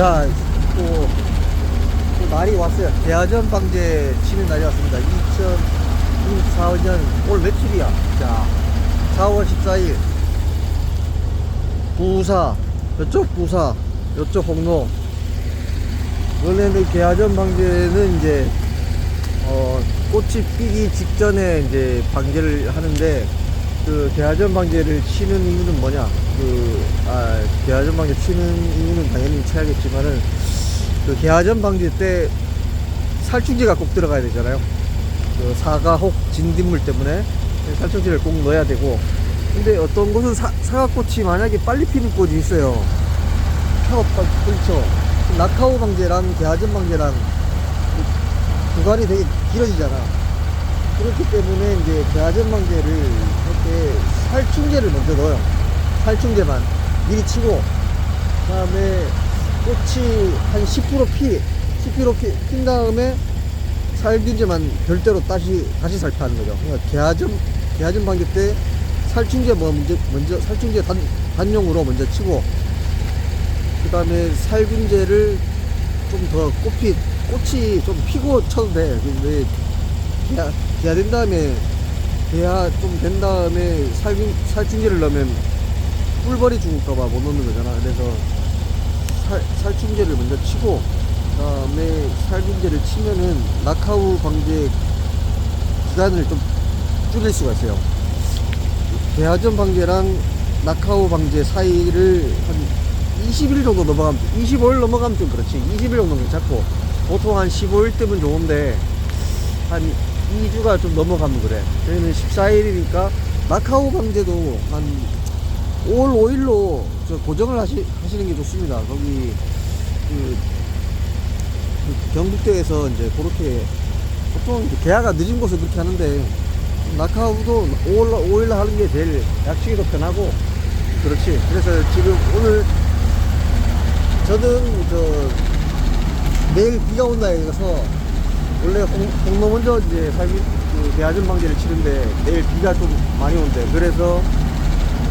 자, 또, 또 날이 왔어요. 대하전 방제 치는 날이 왔습니다. 2024년 올 며칠이야? 자, 4월 14일. 부사, 이쪽 부사, 이쪽 홍로. 원래는 개화전 방제는 이제, 어, 꽃이 피기 직전에 이제 방제를 하는데, 그 개화전 방제를 치는 이유는 뭐냐? 그, 아, 개화전 방제 치는 이유는 당연히 쳐야겠지만은, 그 개화전 방제 때 살충제가 꼭 들어가야 되잖아요. 그 사과, 혹, 진딧물 때문에 살충제를 꼭 넣어야 되고, 근데 어떤 곳은 사, 사과꽃이 만약에 빨리 피는 꽃이 있어요. 펴, 그렇죠. 낙하오 방제랑 개화전 방제랑 그 구간이 되게 길어지잖아. 그렇기 때문에 이제 개화전 방제를 할 때 살충제를 먼저 넣어요. 살충제만 미리 치고, 그 다음에 꽃이 한 10% 피, 10% 피, 핀 다음에 살균제만 별도로 다시, 다시 살포하는 거죠. 그러니까 개화전, 개화전 방제 때 살충제 뭐 먼저, 먼저 살충제 단, 단용으로 먼저 치고, 그 다음에 살균제를 좀 더 꽃피, 꽃이 좀 피고 쳐도 돼. 근데 개화, 개화 된 다음에, 개화 좀 된 다음에 살균, 살충제를 넣으면 꿀벌이 죽을까봐 못 넣는 거잖아. 그래서 살, 살충제를 먼저 치고, 그 다음에 살균제를 치면은 낙하우 방제 기간을 좀 줄일 수가 있어요. 개화전 방제랑 낙하우 방제 사이를 한 20일 정도 넘어가면, 25일 넘어가면 좀 그렇지. 20일 정도 괜찮고, 보통 한 15일 때면 좋은데, 한 2주가 좀 넘어가면 그래. 저희는 14일이니까, 낙하우 방제도 한 5월 5일로 저 고정을 하시, 하시는 게 좋습니다. 거기, 그, 그 경북대에서 이제 그렇게, 보통 이제 계약가 늦은 곳을 그렇게 하는데, 낙하우도 5월, 5일로 하는 게 제일 약식이 더 편하고, 그렇지. 그래서 지금 오늘 저는 저 내일 비가 온다 해서 원래 홍, 홍로 먼저 이제 살균 그 대하전 방제를 치는데 내일 비가 좀 많이 온대. 그래서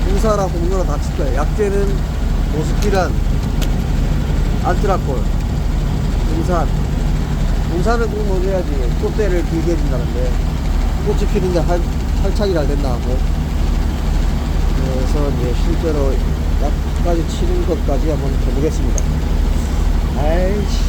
공사랑 홍로랑 다칠 거예요. 약재는 모스키란, 안트라콜, 등산. 등산은 꼭 먹여야지 꽃대를 길게 해준다는데 꽃이 피는데 할, 할착이 잘 된다 하고 그래서 이제 실제로 약까지 치는 것까지 한번 해보겠습니다. 아이씨.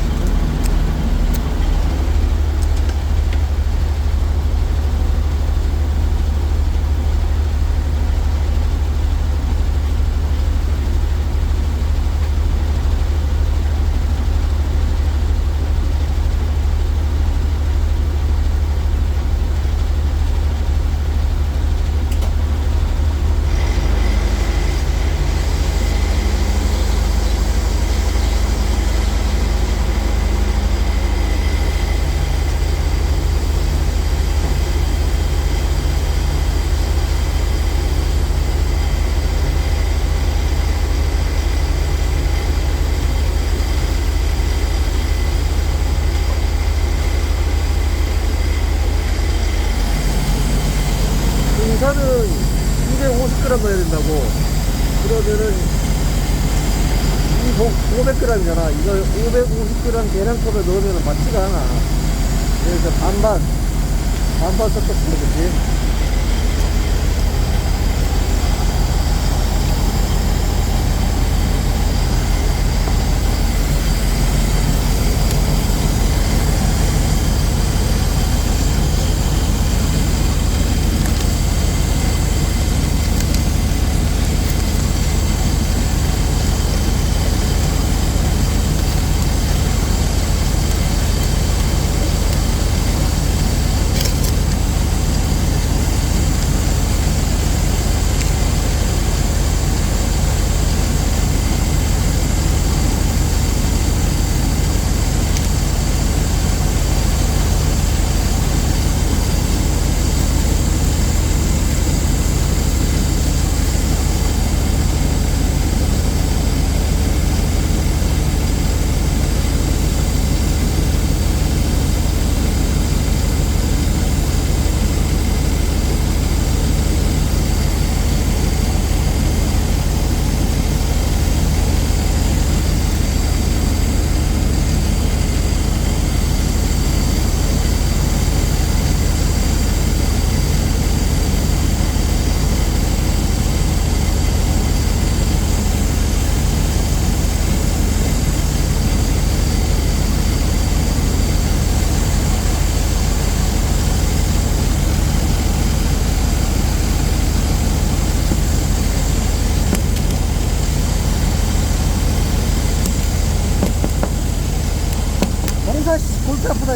등산은 250g 넣어야 된다고. 그러면은 이 500g이잖아. 이거 550g 계량컵에 넣으면 맞지가 않아. 그래서 반반, 반반 섞었으면 되지.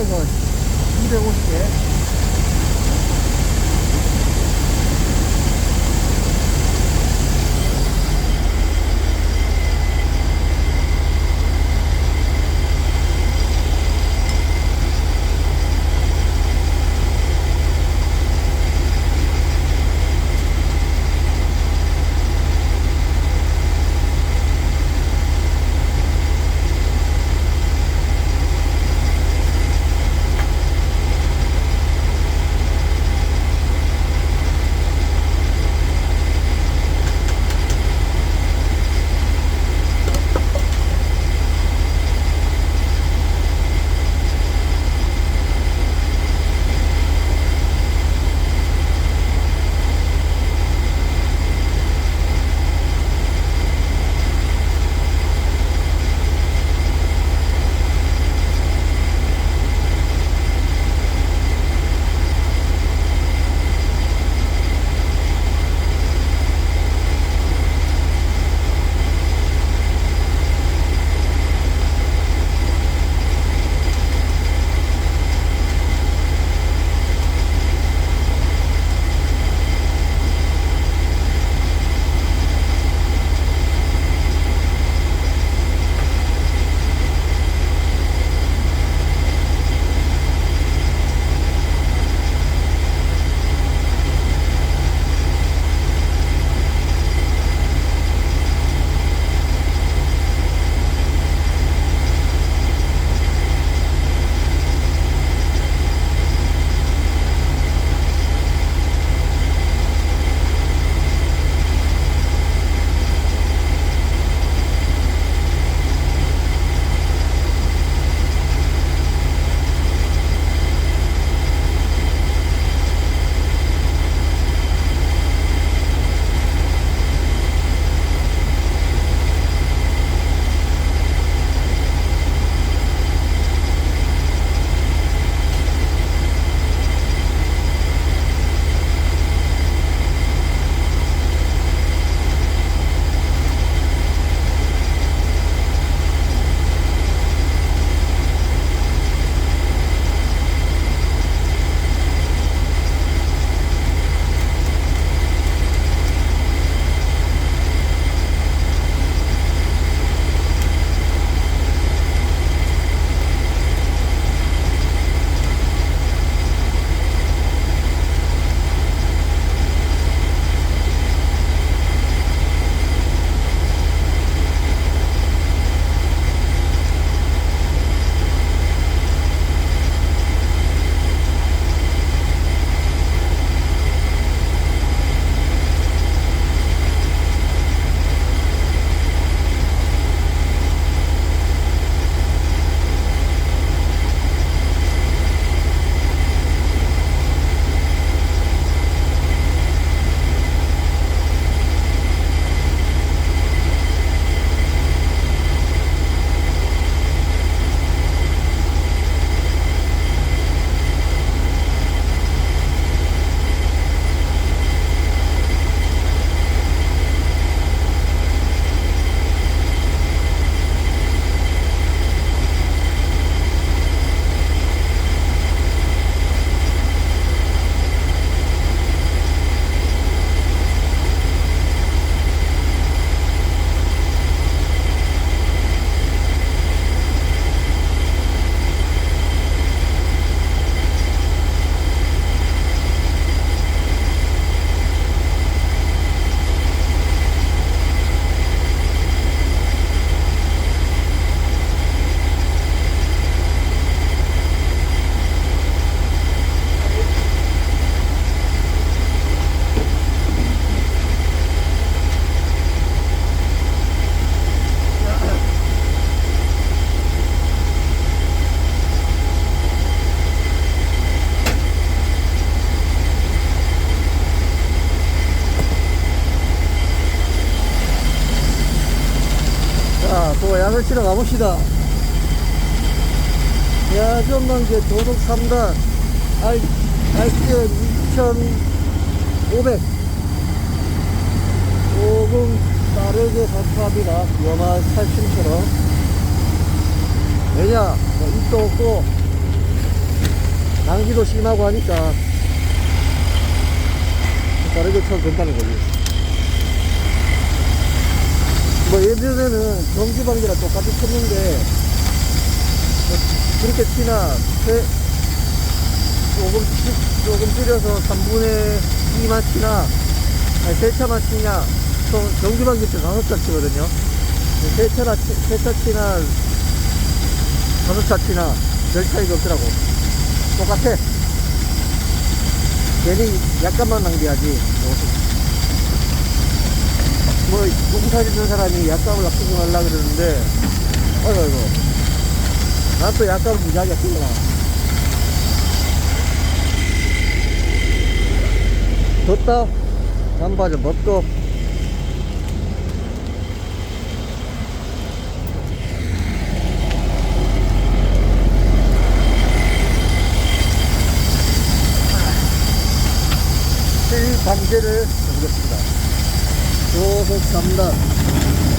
이거 250개 자, 또 양을 치러 가봅시다. 야전방제 도둑 3단, 알, 알기어 2500. 조금 빠르게 사투합니다. 위험한 살충처럼. 왜냐? 뭐 수도 없고 낭비도 심하고 하니까 빠르게 쳐도 된다는 거지 뭐 예전에는 전기방지랑 똑같이 쳤는데 뭐 그렇게 치나 세, 조금 치- 조금 줄여서 3분의 2만 치나 아니 세 차만 치냐. 또 전기방지 때 다섯 차 치거든요. 세 차나 치- 세차 치나 다섯 차 치나 별 차이가 없더라고. 똑같아. 괜히 약간만 낭비하지 뭐 농사 짓는 사람이 약값을 납득을 하려고 그러는데 어이구 어이구 난또 약값을 무지하게 쓰구나. 덥다. 잠바 좀 벗고. 실 방제를 조속 3